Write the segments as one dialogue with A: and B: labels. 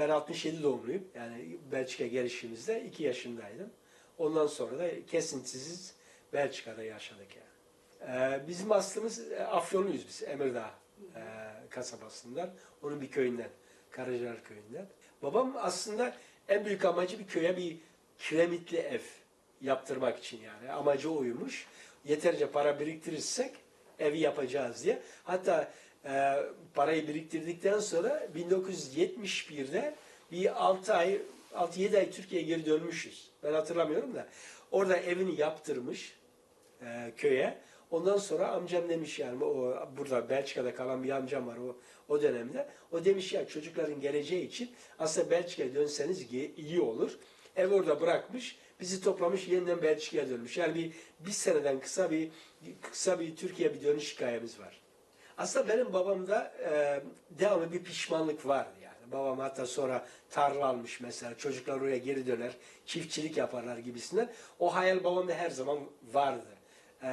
A: ben 67 doğumluyum. Yani Belçika gelişimizde 2 yaşındaydım. Ondan sonra da kesintisiz Belçika'da yaşadık yani. Ee, bizim aslımız e, Afyonluyuz biz. Emirdağ e, kasabasından. Onun bir köyünden. Karacalar köyünden. Babam aslında en büyük amacı bir köye bir kiremitli ev yaptırmak için yani. Amacı oymuş. Yeterince para biriktirirsek evi yapacağız diye. Hatta e, parayı biriktirdikten sonra 1971'de bir 6 ay 6-7 ay Türkiye'ye geri dönmüşüz. Ben hatırlamıyorum da. Orada evini yaptırmış e, köye. Ondan sonra amcam demiş yani o burada Belçika'da kalan bir amcam var o o dönemde. O demiş ya çocukların geleceği için aslında Belçika'ya dönseniz iyi- olur. Ev orada bırakmış. Bizi toplamış yeniden Belçika'ya dönmüş. Yani bir, bir seneden kısa bir kısa bir Türkiye bir dönüş hikayemiz var. Aslında benim babamda e, devamlı bir pişmanlık vardı yani. Babam hatta sonra tarla almış mesela. Çocuklar oraya geri döner, çiftçilik yaparlar gibisinden. O hayal babamda her zaman vardı. E,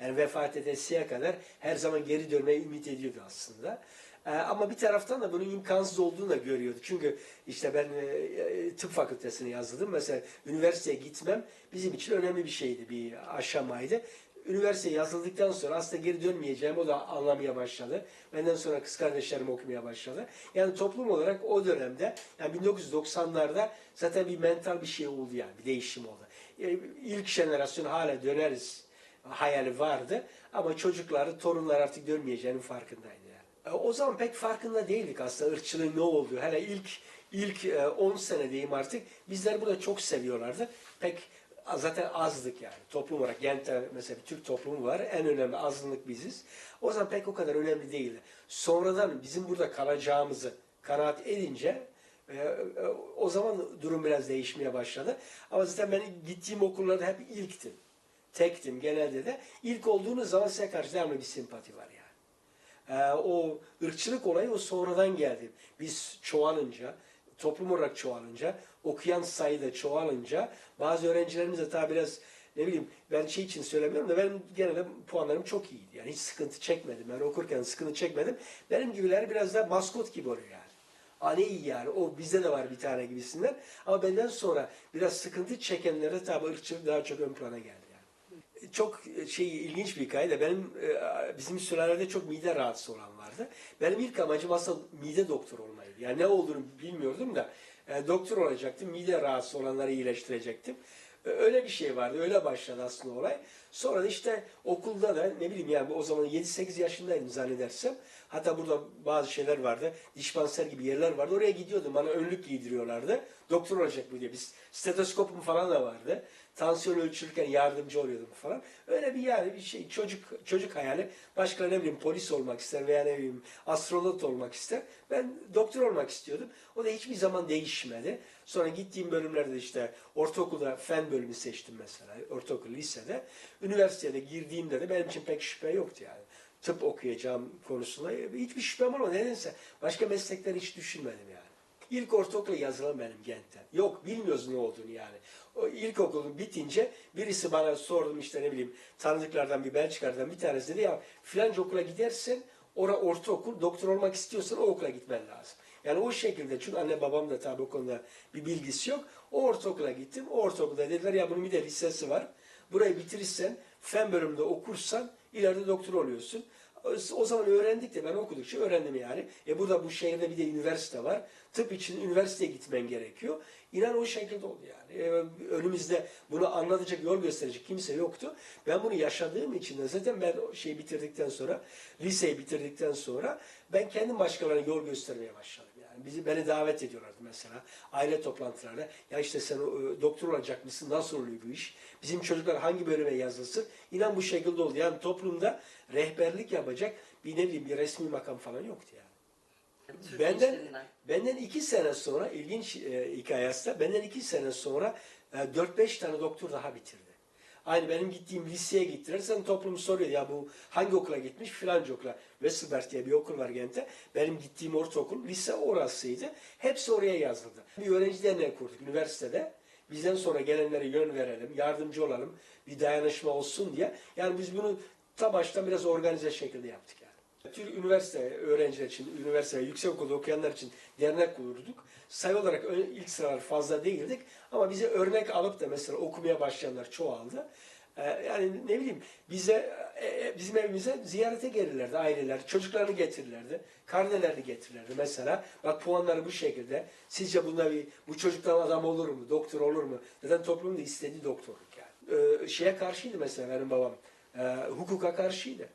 A: yani vefat edesiye kadar her zaman geri dönmeyi ümit ediyordu aslında. E, ama bir taraftan da bunun imkansız olduğunu da görüyordu. Çünkü işte ben e, e, tıp fakültesine yazıldım. Mesela üniversiteye gitmem bizim için önemli bir şeydi, bir aşamaydı üniversiteye yazıldıktan sonra aslında geri dönmeyeceğim o da anlamaya başladı. Benden sonra kız kardeşlerim okumaya başladı. Yani toplum olarak o dönemde yani 1990'larda zaten bir mental bir şey oldu yani bir değişim oldu. Yani ilk jenerasyon hala döneriz hayali vardı ama çocukları, torunlar artık dönmeyeceğinin farkındaydı yani. E, O zaman pek farkında değildik aslında ırkçılığın ne olduğu. Hele ilk ilk e, 10 sene diyeyim artık bizler burada çok seviyorlardı. Pek zaten azdık yani. Toplum olarak Gent'te mesela bir Türk toplumu var. En önemli azınlık biziz. O zaman pek o kadar önemli değildi. Sonradan bizim burada kalacağımızı kanaat edince e, e, o zaman durum biraz değişmeye başladı. Ama zaten ben gittiğim okullarda hep ilktim. Tektim genelde de. İlk olduğunuz zaman size karşı devamlı bir simpati var yani. Ee, o ırkçılık olayı o sonradan geldi. Biz çoğalınca, toplum olarak çoğalınca, okuyan sayı da çoğalınca bazı öğrencilerimiz de tabi biraz ne bileyim ben şey için söylemiyorum da benim genelde puanlarım çok iyiydi. Yani hiç sıkıntı çekmedim. Ben okurken sıkıntı çekmedim. Benim gibiler biraz daha maskot gibi oluyor yani. Aa ne iyi yani o bizde de var bir tane gibisinden. Ama benden sonra biraz sıkıntı çekenlere tabi ırkçılık daha çok ön plana geldi çok şey ilginç bir hikaye de benim e, bizim sülalede çok mide rahatsız olan vardı. Benim ilk amacım aslında mide doktoru olmaydı. Yani ne olduğunu bilmiyordum da e, doktor olacaktım. Mide rahatsız olanları iyileştirecektim. E, Öyle bir şey vardı. Öyle başladı aslında olay. Sonra işte okulda da ne bileyim yani o zaman 7-8 yaşındaydım zannedersem. Hatta burada bazı şeyler vardı. Dispanser gibi yerler vardı. Oraya gidiyordum. Bana önlük giydiriyorlardı. Doktor olacak bu diye. Biz stetoskopum falan da vardı. Tansiyon ölçülürken yardımcı oluyordum falan. Öyle bir yani bir şey çocuk çocuk hayali. Başka ne bileyim polis olmak ister veya ne bileyim astronot olmak ister. Ben doktor olmak istiyordum. O da hiçbir zaman değişmedi. Sonra gittiğim bölümlerde işte ortaokulda fen bölümü seçtim mesela. Ortaokul lisede. Üniversitede girdiğimde de benim için pek şüphe yoktu yani. Tıp okuyacağım konusunda hiçbir şüphem olmadı. Nedense başka meslekler hiç düşünmedim yani. İlk ortaokula yazılan benim Gent'te. Yok bilmiyoruz ne olduğunu yani. O ilkokulun bitince birisi bana sordum işte ne bileyim tanıdıklardan bir Belçikalardan bir tanesi dedi ya filanca okula gidersen ora ortaokul doktor olmak istiyorsan o okula gitmen lazım. Yani o şekilde çünkü anne babam da tabii o konuda bir bilgisi yok. O ortaokula gittim. O ortaokulda dediler ya bunun bir de lisesi var. Burayı bitirirsen fen bölümünde okursan ileride doktor oluyorsun. O zaman öğrendik de ben okudukça öğrendim yani. E burada bu şehirde bir de üniversite var. Tıp için üniversiteye gitmen gerekiyor. İnan o şekilde oldu yani. E, önümüzde bunu anlatacak, yol gösterecek kimse yoktu. Ben bunu yaşadığım için de zaten ben o şeyi bitirdikten sonra, liseyi bitirdikten sonra ben kendim başkalarına yol göstermeye başladım. Yani bizi beni davet ediyorlardı mesela aile toplantılarına. Ya işte sen e, doktor olacak mısın? Nasıl oluyor bu iş? Bizim çocuklar hangi bölüme yazılsın? İnan bu şekilde oldu. Yani toplumda rehberlik yapacak bir ne bileyim bir resmi makam falan yoktu yani.
B: Türk
A: Benden
B: gençlerinden.
A: benden iki sene sonra ilginç e, hikayesi de benden iki sene sonra e, 4-5 tane doktor daha bitirdi. Aynı benim gittiğim liseye gittiler. Sen toplum soruyor ya bu hangi okula gitmiş? Filanca okula. Westerberg diye bir okul var Gent'te. Benim gittiğim ortaokul, lise orasıydı. Hepsi oraya yazıldı. Bir öğrenci derneği kurduk üniversitede. Bizden sonra gelenlere yön verelim, yardımcı olalım, bir dayanışma olsun diye. Yani biz bunu ta baştan biraz organize şekilde yaptık yani. Tür üniversite öğrenciler için, üniversite ve yüksekokulda okuyanlar için dernek kururduk. Sayı olarak ilk sıralar fazla değildik ama bize örnek alıp da mesela okumaya başlayanlar çoğaldı. Ee, Yani ne bileyim bize e, e, bizim evimize ziyarete gelirlerdi aileler, çocuklarını getirirlerdi, karnelerini getirirlerdi mesela. Bak puanları bu şekilde. Sizce bunda bir bu çocuktan adam olur mu, doktor olur mu? Neden toplumun da istediği doktorluk yani. Ee, şeye karşıydı mesela benim babam, e, hukuka karşıydı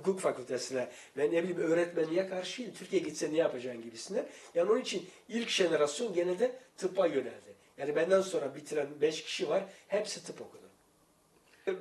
A: hukuk fakültesine ve ne bileyim öğretmenliğe karşıydı. Türkiye gitse ne yapacaksın gibisine. Yani onun için ilk jenerasyon gene de tıbba yöneldi. Yani benden sonra bitiren beş kişi var. Hepsi tıp okudu.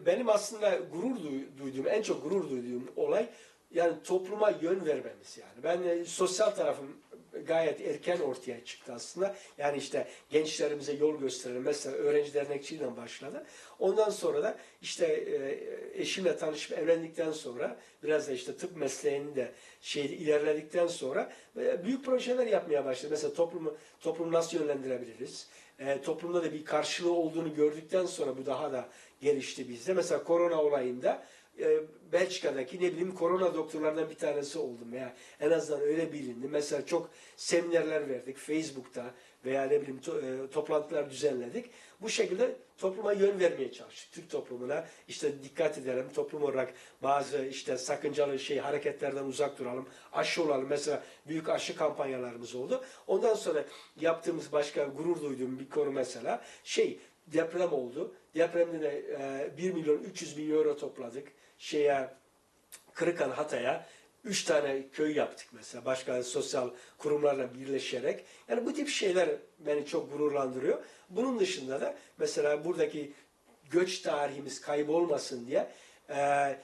A: Benim aslında gurur duy- duyduğum, en çok gurur duyduğum olay yani topluma yön vermemiz yani. Ben e, sosyal tarafım gayet erken ortaya çıktı aslında. Yani işte gençlerimize yol gösterelim. Mesela öğrenci dernekçiliğiyle başladı. Ondan sonra da işte e, eşimle tanışıp evlendikten sonra biraz da işte tıp mesleğini de şey ilerledikten sonra e, büyük projeler yapmaya başladı. Mesela toplumu toplumu nasıl yönlendirebiliriz? E, toplumda da bir karşılığı olduğunu gördükten sonra bu daha da gelişti bizde. Mesela korona olayında e, Belçika'daki ne bileyim korona doktorlardan bir tanesi oldum veya en azından öyle bilindi. Mesela çok seminerler verdik Facebook'ta veya ne bileyim to- e, toplantılar düzenledik. Bu şekilde topluma yön vermeye çalıştık. Türk toplumuna işte dikkat edelim. Toplum olarak bazı işte sakıncalı şey hareketlerden uzak duralım. Aşı olalım. Mesela büyük aşı kampanyalarımız oldu. Ondan sonra yaptığımız başka gurur duyduğum bir konu mesela şey deprem oldu. Depremde de e, 1 milyon 300 bin euro topladık. Şeye Kırıkan Hatay'a üç tane köy yaptık mesela başka sosyal kurumlarla birleşerek. Yani bu tip şeyler beni çok gururlandırıyor. Bunun dışında da mesela buradaki göç tarihimiz kaybolmasın diye e,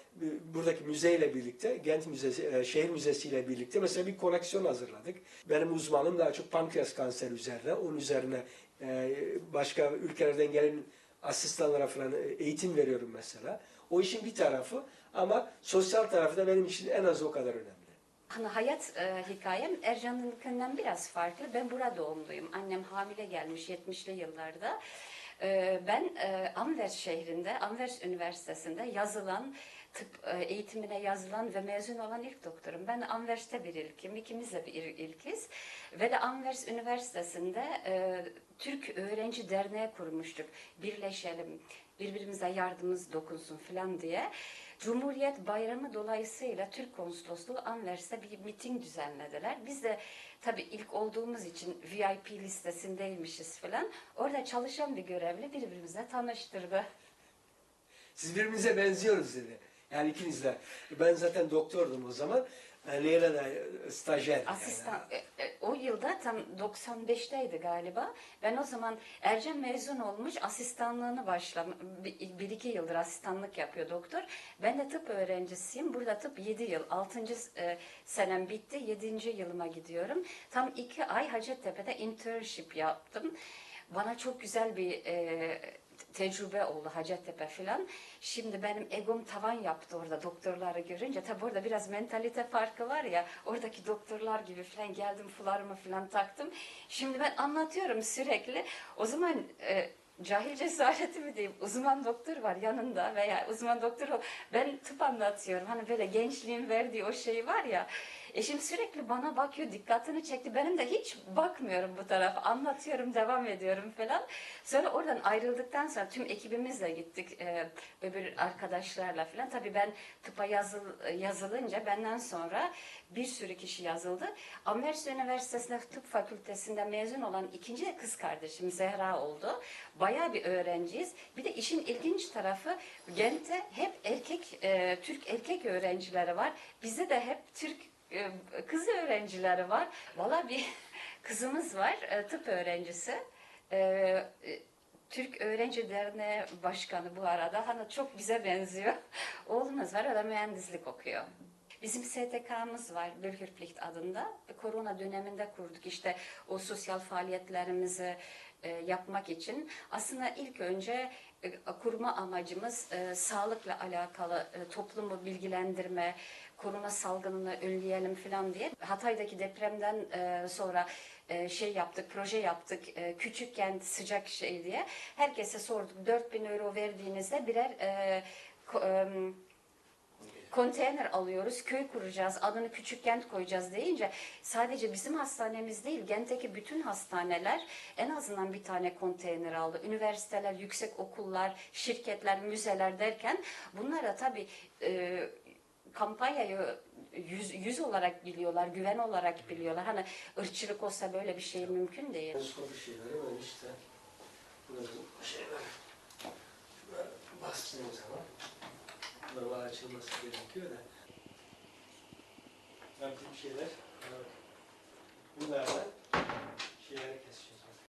A: buradaki müzeyle birlikte, Gent Müzesi, e, şehir müzesiyle birlikte mesela bir koleksiyon hazırladık. Benim uzmanım daha çok pankreas kanseri üzerine. Onun üzerine e, başka ülkelerden gelen asistanlara falan eğitim veriyorum mesela. O işin bir tarafı ama sosyal tarafı da benim için en az o kadar önemli.
B: Hani hayat e, hikayem Ercan'ınkinden biraz farklı. Ben burada doğumluyum. Annem hamile gelmiş 70'li yıllarda. E, ben e, Anvers şehrinde, Anvers Üniversitesi'nde yazılan tıp e, eğitimine yazılan ve mezun olan ilk doktorum. Ben Anvers'te bir ilkim, ikimiz de bir il- ilkiz. Ve de Anvers Üniversitesi'nde e, Türk Öğrenci Derneği kurmuştuk. Birleşelim, birbirimize yardımımız dokunsun falan diye. Cumhuriyet Bayramı dolayısıyla Türk Konsolosluğu Anvers'te bir miting düzenlediler. Biz de tabii ilk olduğumuz için VIP listesindeymişiz falan. Orada çalışan bir görevli birbirimize tanıştırdı.
A: Siz birbirinize benziyoruz dedi. Yani ikiniz de. Ben zaten doktordum o zaman. E, Leyla da stajyer. yani.
B: Asistan, e, e, o yılda tam 95'teydi galiba. Ben o zaman Ercen mezun olmuş asistanlığını başlamış. Bir, iki yıldır asistanlık yapıyor doktor. Ben de tıp öğrencisiyim. Burada tıp 7 yıl. 6. e, senem bitti. 7. yılıma gidiyorum. Tam iki ay Hacettepe'de internship yaptım. Bana çok güzel bir e, tecrübe oldu Hacettepe falan. Şimdi benim egom tavan yaptı orada doktorları görünce. Tabi orada biraz mentalite farkı var ya. Oradaki doktorlar gibi falan geldim fularımı falan taktım. Şimdi ben anlatıyorum sürekli. O zaman e, cahil cesareti mi diyeyim uzman doktor var yanında veya uzman doktor ol. Ben tıp anlatıyorum. Hani böyle gençliğin verdiği o şey var ya. Eşim sürekli bana bakıyor, dikkatini çekti. Benim de hiç bakmıyorum bu tarafa. Anlatıyorum, devam ediyorum falan. Sonra oradan ayrıldıktan sonra tüm ekibimizle gittik. E, öbür arkadaşlarla falan. Tabii ben tıpa yazıl, yazılınca benden sonra bir sürü kişi yazıldı. Anvers Üniversitesi'nde tıp fakültesinde mezun olan ikinci de kız kardeşim Zehra oldu. Bayağı bir öğrenciyiz. Bir de işin ilginç tarafı Gent'te hep erkek, e, Türk erkek öğrencileri var. Bizde de hep Türk kız öğrencileri var. Valla bir kızımız var, e, tıp öğrencisi. E, e, Türk Öğrenci Derneği Başkanı bu arada. Hani çok bize benziyor. Oğlumuz var, o da mühendislik okuyor. Bizim STK'mız var, Bürgerplicht adında. Korona döneminde kurduk işte o sosyal faaliyetlerimizi e, yapmak için. Aslında ilk önce e, kurma amacımız e, sağlıkla alakalı e, toplumu bilgilendirme, korona salgınını önleyelim falan diye. Hatay'daki depremden e, sonra e, şey yaptık, proje yaptık. E, küçük kent sıcak şey diye. Herkese sorduk. 4000 euro verdiğinizde birer ko- konteyner alıyoruz, köy kuracağız, adını küçük kent koyacağız deyince sadece bizim hastanemiz değil, Gent'teki bütün hastaneler en azından bir tane konteyner aldı. Üniversiteler, yüksek okullar, şirketler, müzeler derken bunlara tabii e, kampanyayı yüz, yüz olarak biliyorlar, güven olarak biliyorlar. Hani ırkçılık olsa böyle bir şey mümkün değil.
A: Endoskopi şeyleri böyle işte. Bunların şeyler. Bastığım zaman normal açılması gerekiyor da. Yaptığım şeyler. Bunlarla şeyleri keseceğiz.